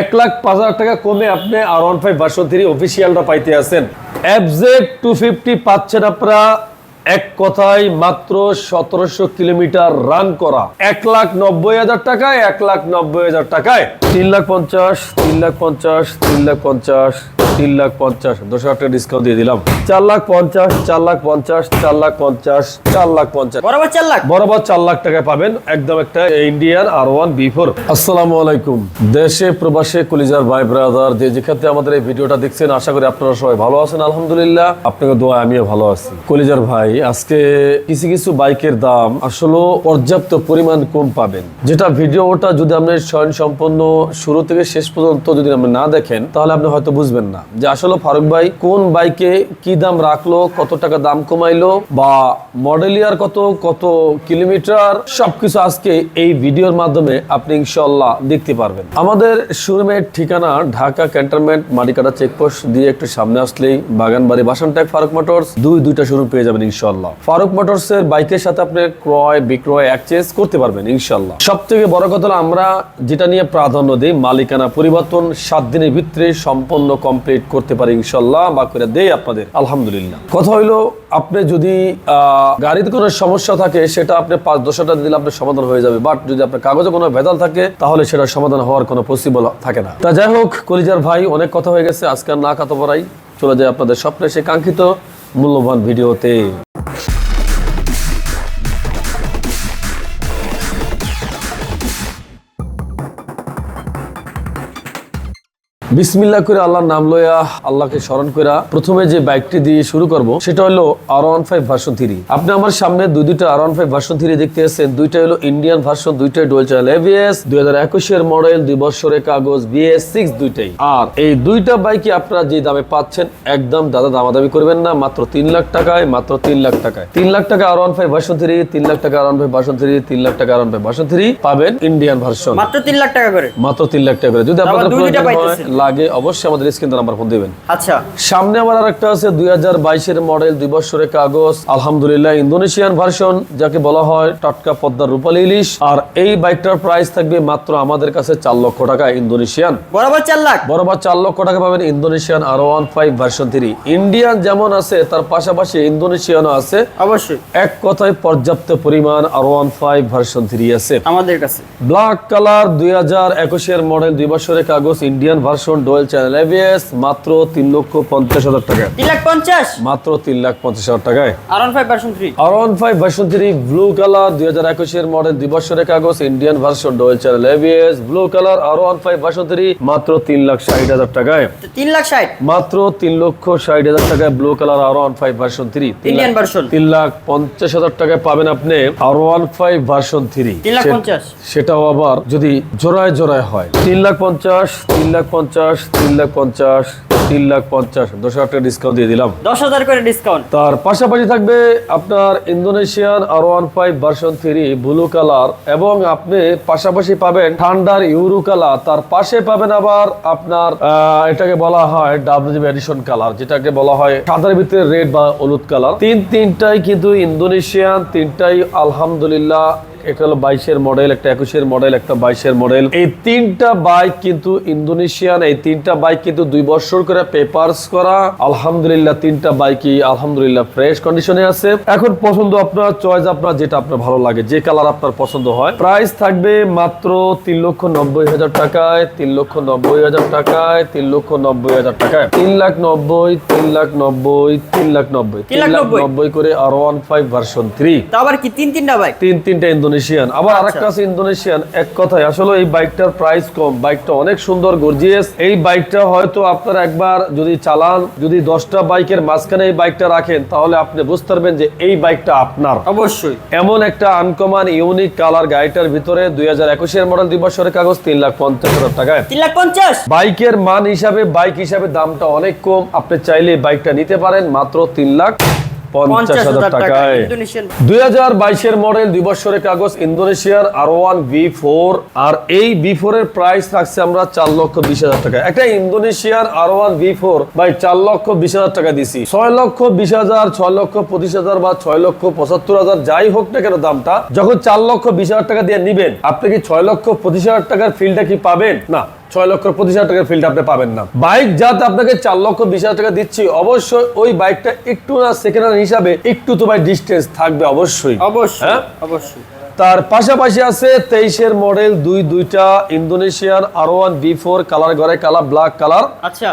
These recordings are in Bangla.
এক লাখ পাঁচ হাজার টাকা কমে আপনি R one five version three অফিসিয়ালটা পাইতে আছেন। এফজেড টু ফিফটি পাচ্ছেন আপনারা এক কথায় মাত্র সতেরোশো কিলোমিটার রান করা। এক লাখ নব্বই হাজার টাকায় এক লাখ নব্বই হাজার টাকায়। তিন লাখ পঞ্চাশ তিন লাখ পঞ্চাশ তিন লাখ পঞ্চাশ তিন লাখ পঞ্চাশ। দশ হাজার টাকা ডিসকাউন্ট দিয়ে দিলাম। চার লাখ পঞ্চাশ চার লাখ পঞ্চাশ চার লাখ পঞ্চাশ চার লাখ পঞ্চাশ। বরাবর চার লাখ? বরাবর চার লাখ টাকায় পাবেন একদম একটা Indian R one B four আসসালামু আলাইকুম। দেশে প্রবাসে কলিজার ভাই ব্রাদার যে যেখানে আমাদের এই ভিডিওটা দেখছেন আশা করি আপনারা সবাই ভালো আছেন আলহামদুলিল্লাহ। আপনাকে দোয়া আমিও ভালো আছি। কলিজার ভাই আজকে কিছু কিছু বাইকের দাম আসলে পর্যাপ্ত পরিমাণ কম পাবেন। যেটা ভিডিওটা যদি আপনি স্বয়ং সম্পন্ন শুরু থেকে শেষ পর্যন্ত যদি আপনি না দেখেন, তাহলে আপনি হয়তো বুঝবেন না যে আসলে ফারুক ভাই কোন বাইকে কি দাম রাখল, কত টাকা দাম কমাইলো বা মডেল ইয়ার কত কত কিলোমিটার সবকিছু আজকে এই ভিডিওর মাধ্যমে আপনি ইনশাল্লাহ দেখতে পারবেন। আমাদের শোরুমের ঠিকানা ঢাকা ক্যান্টনমেন্ট, মাটিকাটা চেকপোস্ট দিয়ে একটু সামনে আসলেই বাগানবাড়ি বাসানটেক ফারুক মোটরস দুই দুইটা শোরুম পেয়ে যাবেন ইনশাল্লাহ ফারুক মোটরস এর বাইকের সাথে আপনি ক্রয়, বিক্রয় এক্সচেঞ্জ করতে পারবেন ইনশাল্লাহ সব থেকে বড় কথা হলো আমরা যেটা নিয়ে প্রাধান্য দিই, মালিকানা পরিবর্তন সাত দিনের ভিতরে সম্পন্ন কমপ্লিট করতে পারি ইনশাল্লাহ বা করে দেই আপনাদের। আলহামদুলিল্লাহ। কথা হইল আপনি যদি গাড়িতে কোনো সমস্যা থাকে, সেটা আপনি পাঁচ দশ হাজার দিলে আপনার সমাধান হয়ে যাবে। বাট যদি আপনার কাগজে কোনো ভেজাল থাকে, তাহলে সেটা সমাধান হওয়ার কোনো পসিবল থাকে না। তা যাই হোক, কলিজার ভাই, অনেক কথা হয়ে গেছে, আজকে না কথা বলাই চলে যায় আপনাদের স্বপ্নে সে কাঙ্ক্ষিত, মূল্যবান ভিডিওতে। বিসমিল্লাহ করে আল্লাহর নাম লইয়া আল্লাহকে স্মরণ করা প্রথমে যে বাইকটি দিয়ে শুরু করব সেটা হলো R one five version three আপনি আমার সামনে দুই দুইটা R one five version three দেখতে এসেছেন। দুইটা হলো ইন্ডিয়ান ভার্সন দুইটাই ডুয়েল চ্যানেল এভিএস দুই হাজার একুশের মডেল দুই বছরের কাগজ বিএস সিক্স দুইটাই। আর এই দুইটা বাইকই আপনারা যে দামে পাচ্ছেন একদম দাদা দামাদামি করবেন না মাত্র তিন লাখ টাকায় মাত্র তিন লাখ টাকায়। তিন লাখ টাকা R one five version three তিন লাখ টাকা R one five version three তিন লাখ টাকা R one five version three পাবেন ইন্ডিয়ান ভার্সন মাত্র তিন লাখ টাকা করে। মাত্র তিন লাখ টাকা করে। যদি আপনাদের প্রয়োজন হয়। লাগে অবশ্যই আমাদের স্ক্রিন নাম্বার ফোন দিবেন। আচ্ছা। সামনে আমার আরেকটা আছে দুই হাজার বাইশের মডেল দুই বছরের কাগজ আলহামদুলিল্লাহ ইন্দোনেশিয়ান ভার্সন যাকে বলা হয় টাটকা পদ্মার রূপালী ইলিশ। আর এই বাইকটার প্রাইস থাকবে মাত্র আমাদের কাছে চার লক্ষ টাকা ইন্দোনেশিয়ান। বরাবর চার লাখ? বরাবর চার লক্ষ টাকা পাবেন Indonesian R one five version three Indian যেমন আছে তার পাশাপাশি ইন্দোনেশিয়ানও আছে। অবশ্যই। এক কথায় পর্যাপ্ত পরিমাণ R one five version three আছে। আমাদের কাছে। ব্ল্যাক কালার দুই হাজার একুশের মডেল দুই বছরের কাগজ Indian version dual channel ABS মাত্র তিন লক্ষ পঞ্চাশ হাজার টাকা। তিন লাখ পঞ্চাশ? মাত্র তিন লাখ পঞ্চাশ হাজার টাকায়। R one five version three R one five version three blue colour দুই হাজার একুশের মডেল দুই বছরের কাগজ Indian version dual channel ABS blue colour R one five version three মাত্র তিন লাখ ষাট হাজার টাকায়। তিন লাখ ষাট? মাত্র তিন লক্ষ ষাট হাজার টাকায় blue colour R one five version three Indian version তিন লাখ পঞ্চাশ হাজার টাকায় পাবেন আপনি R one five version three তিন লাখ পঞ্চাশ। সেটাও আবার যদি জোড়ায় জোড়ায় হয়। তিন লাখ পঞ্চাশ তিন লাখ পঞ্চাশ তিন লাখ পঞ্চাশ তিন লাখ পঞ্চাশ দশ হাজার টাকা ডিসকাউন্ট দিয়ে দিলাম। দশ হাজার করে ডিসকাউন্ট তার পাশাপাশি থাকবে আপনার Indonesian R one five version three blue colour এবং আপনি পাশাপাশি পাবেন ঠান্ডার ইউরো কালার তার পাশে পাবেন আবার আপনার এটাকে বলা হয় ডাব্লিউ এডিশন কালার যেটাকে বলা হয় সাদার ভিতরে রেড বা হলুদ কালার তিন তিনটাই কিন্তু ইন্দোনেশিয়ান তিনটাই আলহামদুলিল্লাহ এটা হলো বাইশের মডেল একটা একুশের মডেল একটা বাইশের মডেল। এই তিনটা বাইক কিন্তু ইন্দোনেশিয়ান এই তিনটা বাইক কিন্তু দুই বছর করে পেপারস করা। আলহামদুলিল্লাহ তিনটা বাইকই আলহামদুলিল্লাহ ফ্রেশ কন্ডিশনে আছে। এখন পছন্দ আপনার চয়েস আপনার যেটা আপনার ভালো লাগে যে কালার আপনার পছন্দ হয়। প্রাইস থাকবে মাত্র তিন লক্ষ নব্বই হাজার টাকায় তিন লক্ষ নব্বই হাজার টাকায় তিন লক্ষ নব্বই হাজার টাকায়। তিন লাখ নব্বই তিন লাখ নব্বই তিন লাখ নব্বই। তিন লাখ নব্বই। করে R one five version three আবার কি তিন তিনটা বাইক? তিন তিনটা ইন্দোনেশিয়ান। আবার আচ্ছা। আরেকটা আছে ইন্দোনেশিয়ান। এক কথায় আসলে এই বাইকটার প্রাইস কম। বাইকটা অনেক সুন্দর গর্জিয়াস এই বাইকটা হয়তো আপনারা একবার যদি চালান যদি দশটা বাইকের মাঝখানে এই বাইকটা রাখেন তাহলে আপনি বুঝতে পারবেন যে এই বাইকটা আপনার। অবশ্যই। এমন একটা আনকমান ইউনিক কালার গাড়িটার ভিতরে দুই হাজার একুশের মডেল দুই বছরের কাগজ তিন লাখ পঞ্চাশ হাজার টাকায়। তিন লাখ পঞ্চাশ? বাইকের মান হিসাবে বাইক হিসাবে দামটা অনেক কম। আপনি চাইলে বাইকটা নিতে পারেন মাত্র তিন লাখ। পঞ্চাশ পঞ্চাশ হাজার হাজার টাকায়। দুই হাজার বাইশের মডেল দুই বছরের কাগজ ইন্দোনেশিয়ার আর ওয়ান ভি ফোর আর এই ভি ফোর এর প্রাইস রাখছে আমরা চার লক্ষ বিশ হাজার টাকা। একটা ইন্দোনেশিয়ার আর ওয়ান ভি ফোর বাই চার লক্ষ বিশ হাজার টাকা দিছি। ছয় লক্ষ বিশ হাজার ছয় লক্ষ পঁচিশ হাজার বা ছয় লক্ষ পঁচাত্তর হাজার যাই হোক না কেন দামটা যখন চার লক্ষ বিশ হাজার টাকা দিয়ে নিবেন আপনি কি ছয় লক্ষ পঁচিশ হাজার টাকার ফিলটা কি পাবেন? না। ছয় লক্ষ পঁচিশ হাজার টাকার ফিল্ড আপনি পাবেন না। বাইক যাতে আপনাকে চার লক্ষ বিশ হাজার টাকা দিচ্ছি। অবশ্যই ওই বাইকটা একটু না সেকেন্ড হ্যান্ড হিসাবে একটু তো ভাই ডিস্টেন্স থাকবে অবশ্যই। অবশ্যই হ্যাঁ? অবশ্যই। তার পাশাপাশি আছে তেইশের মডেল দুই দুইটা Indonesian R one B four colour ঘরে কালার ব্ল্যাক কালার আচ্ছা।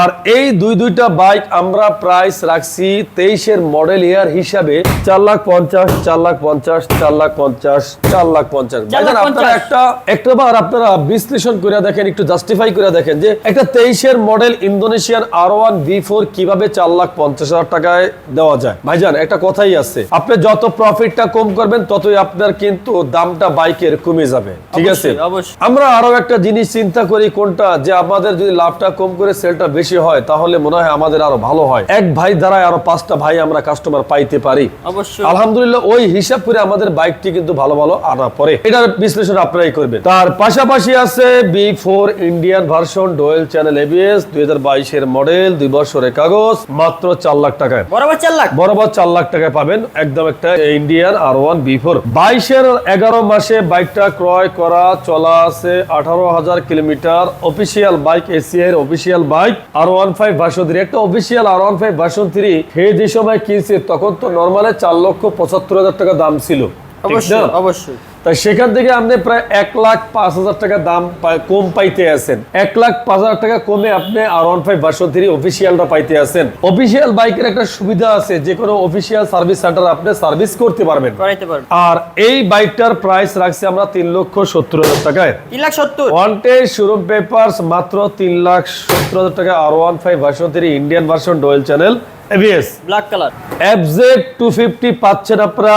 আর এই দুই দুইটা বাইক আমরা প্রাইস রাখছি তেইশের মডেল ইয়ার হিসাবে চার লাখ পঞ্চাশ চার লাখ পঞ্চাশ চার লাখ পঞ্চাশ চার লাখ পঞ্চাশ। আপনারা একটা একটা বার আপনারা বিশ্লেষণ করে দেখেন একটু জাস্টিফাই করে দেখেন যে একটা তেইশের model Indonesian R one B four কীভাবে চার লাখ পঞ্চাশ হাজার টাকায় দেওয়া যায়। ভাইজান একটা কথাই আছে আপনি যত প্রফিটটা কম করবেন ততই আপনার কিন্তু দামটা বাইকের কমে যাবে। ঠিক আছে। আমরা আরও একটা জিনিস চিন্তা করি কোনটা? যে আমাদের যদি লাভটা কম করে সেলটা বেশি হয় তাহলে মনে হয় আমাদের আরও ভালো হয়। এক ভাই দ্বারা আরও পাঁচটা ভাই আমরা কাস্টমার পাইতে পারি। অবশ্যই। আলহামদুলিল্লাহ ওই হিসাব করে আমাদের বাইকটি কিন্তু ভালো ভালো আনা পরে এটার বিশ্লেষণ আপনারাই করবেন। তার পাশাপাশি আছে B four Indian version dual channel ABS দুই হাজার বাইশের মডেল দুই বছরের কাগজ মাত্র চার লাখ টাকায়। বরাবর চার লাখ? বরাবর চার লাখ টাকায় পাবেন। একদম একটা Indian R one B four বাইশের এগারো মাসে বাইকটা ক্রয় করা চলা আছে আঠারো হাজার kilometre. Official bike ACR official bike R one five version three একটা official R one five version three হে যে সময় কিনছে তখন তো নর্মালে চার লক্ষ পঁচাত্তর হাজার টাকা দাম ছিল। অবশ্যই অবশ্যই। তাই সেখান থেকে আপনি প্রায় এক লাখ পাঁচ হাজার টাকা দাম কম পাইতে আছেন। এক লাখ পাঁচ হাজার টাকা কমে আপনি R one five version three অফিসিয়ালটা পাইতে আছেন। অফিসিয়াল বাইকের একটা সুবিধা আছে যে কোনো অফিসিয়াল সার্ভিস সেন্টার আপনি সার্ভিস করতে পারবেন। আর এই বাইকটার প্রাইস রাখছি আমরা তিন লক্ষ সত্তর হাজার টাকায়। তিন লাখ সত্তর। ওয়ান্টেড শোরুম পেপারস মাত্র তিন লাখ সত্তর হাজার টাকা R one five version three Indian version dual channel ABS black colour FZ two fifty পাচ্ছেন আপনারা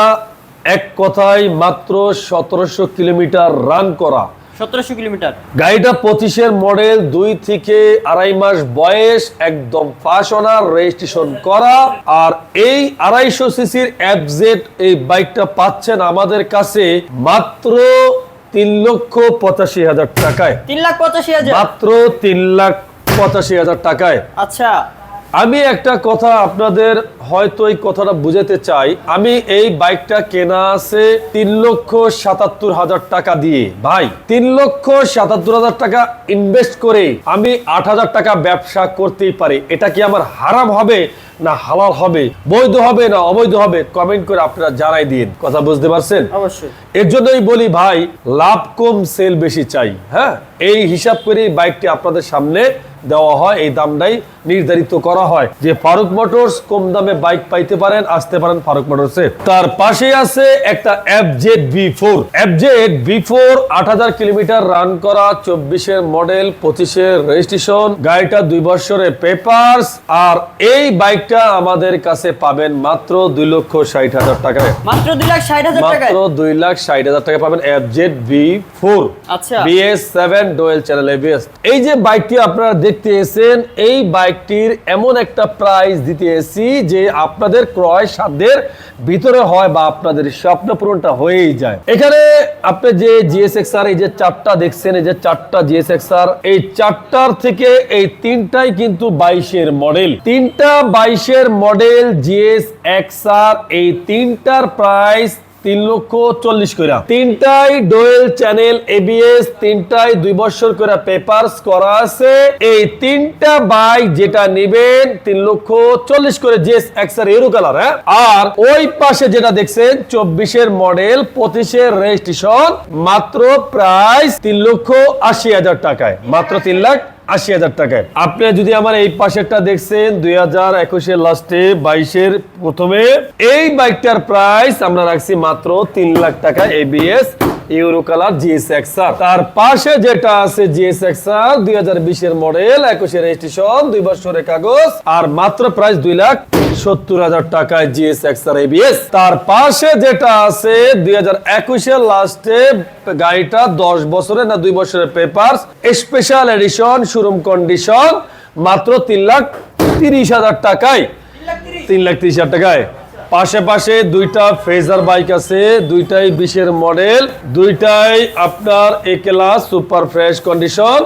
এক কথায় মাত্র সতেরোশো কিলোমিটার রান করা। সতেরোশো কিলোমিটার। গাড়িটা পঁচিশের মডেল দুই থেকে আড়াই মাস বয়স একদম রেজিস্ট্রেশন করা। আর এই আড়াইশো সিসির এফজেড এই বাইকটা পাচ্ছেন আমাদের কাছে মাত্র তিন লক্ষ পঁচাশি হাজার টাকায়। তিন লাখ পঁচাশি হাজার। মাত্র তিন লাখ পঁচাশি হাজার টাকায়। আচ্ছা আমি একটা কথা আপনাদের হয়তো এই কথাটা বুঝাতে চাই। আমি এই বাইকটা কেনা আছে তিন লক্ষ সাতাত্তর হাজার টাকা দিয়ে। ভাই তিন লক্ষ সাতাত্তর হাজার টাকা ইনভেস্ট করে আমি আট হাজার টাকা ব্যবসা করতেই পারি। এটা কি আমার হারাম হবে না হালাল হবে? বৈধ হবে না অবৈধ হবে? কমেন্ট করে আপনারা জানাই দিন। কথা বুঝতে পারছেন? অবশ্যই। এর জন্যই বলি ভাই লাভ কম সেল বেশি চাই। হ্যাঁ? এই হিসাব করে বাইকটি আপনাদের সামনে দেওয়া হয় এই দামটাই নির্ধারিত করা হয়। যে ফারুক মোটরস কম দামে বাইক পাইতে পারেন আসতে পারেন ফারুক মোটরসে। তার পাশে আছে একটা F Z B four F Z B four আট হাজার কিলোমিটার রান করা চব্বিশের মডেল পঁচিশের রেজিস্ট্রেশন গাড়িটা দুই বছরের পেপারস আর এই বাইকটা আমাদের কাছে পাবেন মাত্র দুই লক্ষ ষাট হাজার টাকায়। মাত্র দুই লাখ ষাট হাজার মাত্র দুই লাখ ষাট হাজার টাকা পাবেন এফ জেড বি ফোর আচ্ছা। BS seven dual channel ABS এই যে বাইকটি আপনারা দেখতে এসেছেন এই বাইকটির এমন একটা প্রাইস দিতে এসেছি যে আপনাদের ক্রয় সাধ্যের ভিতরে হয় বা আপনাদের স্বপ্ন পূরণটা হয়েই যায়। এখানে আপনি যে জিএসএক্সআর এই যে চারটা দেখছেন, এই যে চারটা জিএসএক্সআর এই চারটার থেকে এই তিনটাই কিন্তু বাইশের মডেল তিনটা বাইশের মডেল জিএস এক্সআর এই তিনটার প্রাইস তিন লক্ষ চল্লিশ করে তিনটাই ডোয়েল চ্যানেল এবিএস তিনটাই দুই বছর করে পেপারস করা আছে। এই তিনটা বাইক যেটা নেবেন, তিন লক্ষ চল্লিশ করে জেস এক্সার এরো কালার হ্যাঁ? আর ওই পাশে যেটা দেখছেন, চব্বিশের মডেল, পঁচিশের রেজিস্ট্রেশন, মাত্র প্রাইস তিন লক্ষ আশি হাজার টাকায়। মাত্র তিন লাখ আশি হাজার টাকায়। আপনি যদি আমার এই পাশেরটা দেখছেন, দুই হাজার একুশের লাস্টে, বাইশের প্রথমে, এই বাইকটার প্রাইস আমরা রাখছি মাত্র তিন লাখ টাকা ABS euro colour GS XR তার পাশে যেটা আছে জিএস এক্সআর দুই হাজার বিশের মডেল একুশের রেজিস্ট্রেশন দুই বছরের কাগজ, আর মাত্র প্রাইস দুই লাখ সত্তর হাজার টাকায় জিএস এক্সআর এবিএস তার পাশে যেটা আছে, দুই হাজার একুশের লাস্টে গাড়িটা দশ বছরের না দুই বছরের paper special edition showroom condition মাত্র তিন লাখ তিরিশ হাজার টাকায়। তিন লাখ তিরিশ। হাজার টাকায়। পাশে পাশে দুইটা ফেজার বাইক আছে দুইটাই বিশের মডেল দুইটাই আপনার A class super fresh condition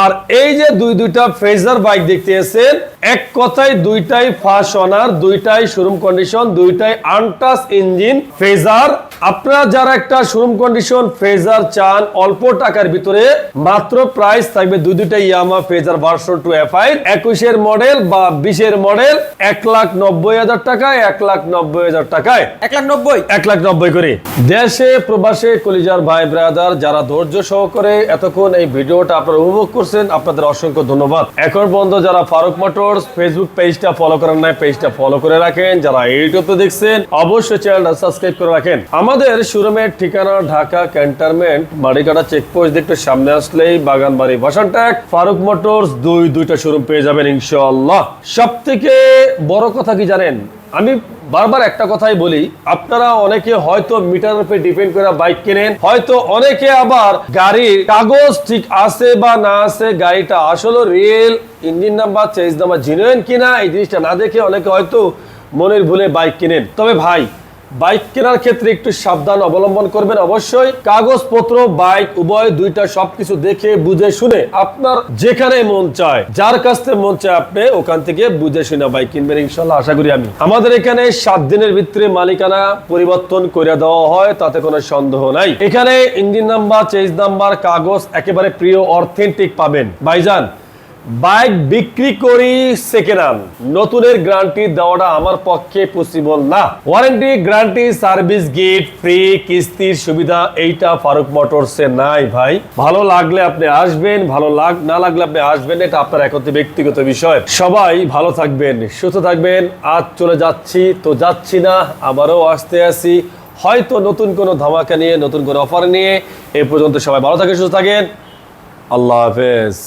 আর এই যে দুই দুইটা ফেজার বাইক দেখতে এসেছেন এক কথায় দুইটাই ফার্স্ট অনার দুইটাই শোরুম কন্ডিশন দুইটাই আনটাস ইঞ্জিন ফেজার আপনারা যারা একটা শোরুম কন্ডিশন ফেজার চান অল্প টাকার ভিতরে মাত্র প্রাইস থাকবে দুই দুইটা Yamaha Fazer version two F I একুশের মডেল বা বিশের মডেল এক লাখ নব্বই হাজার টাকায় এক লাখ নব্বই হাজার টাকায়। এক লাখ নব্বই? এক লাখ নব্বই করে। দেশে প্রবাসে কলিজার ভাই ব্রাদার যারা ধৈর্য সহকারে এতক্ষণ এই ভিডিওটা আপনারা উপভোগ করছেন আপনাদের অসংখ্য ধন্যবাদ। এখন বন্ধ যারা ফারুক মোটরস ফেসবুক পেজটা ফলো করেন নাই পেজটা ফলো করে রাখেন। যারা ইউটিউবে দেখছেন অবশ্যই চ্যানেলটা সাবস্ক্রাইব করে রাখেন। আমাদের শোরুমের ঠিকানা, ঢাকা ক্যান্টনমেন্ট মারিকাটা চেকপোস্ট দেখতে সামনে আসলেই বাগানবাড়ি বাসানট্যাক ফারুক মোটরস, দুই, দুইটা শোরুম পেয়ে যাবেন ইনশাআল্লাহ। সব থেকে বড় কথা কি জানেন? আমি বারবার একটা কথাই বলি, আপনারা অনেকে হয়তো মিটার উপরে ডিপেন্ড করে বাইক কেনেন, হয়তো অনেকে আবার গাড়ির কাগজ ঠিক আছে বা না আছে, গাড়িটা আসলে real engine number change number genuine কিনা, এই জিনিসটা না দেখে অনেকে হয়তো মনের ভুলে বাইক কেনেন। তবে ভাই বাইক কেনার ক্ষেত্রে একটু সাবধান অবলম্বন করবেন অবশ্যই। কাগজপত্র, বাইক, উভয় দুইটা সবকিছু দেখে বুঝে শুনে আপনার যেখানে মন চায়, যার কাছ থেকে মন চায় আপনি ওখান থেকে বুঝে শুনে বাইক কিনবেন ইনশাল্লাহ আশা করি আমি। আমাদের এখানে সাত দিনের ভিতরে মালিকানা পরিবর্তন করে দেওয়া হয়, তাতে কোনো সন্দেহ নাই। এখানে ইঞ্জিন নাম্বার চেঞ্জ নাম্বার, কাগজ একেবারে প্রিয়, অথেন্টিক পাবেন। ভাইজান বাইক বিক্রি করি সেকেন্ড হ্যান্ড নতুনের গ্যারান্টি দেওয়াটা আমার পক্ষে পসিবল না। Warranty guarantee service gift free কিস্তির সুবিধা এইটা ফারুক মোটরসে নাই ভাই। ভালো লাগলে আপনি আসবেন, ভালো লাগ না লাগলে আপনি আসবেন, এটা আপনার একত্রে ব্যক্তিগত বিষয়। সবাই ভালো থাকবেন, সুস্থ থাকবেন। আজ চলে যাচ্ছি, তো যাচ্ছি না, আবারও আসতে আসি। হয়তো নতুন কোনো ধামাকা নিয়ে, নতুন কোনো অফার নিয়ে। এ পর্যন্ত সবাই ভালো থাকেন, সুস্থ থাকেন। আল্লাহ হাফেজ।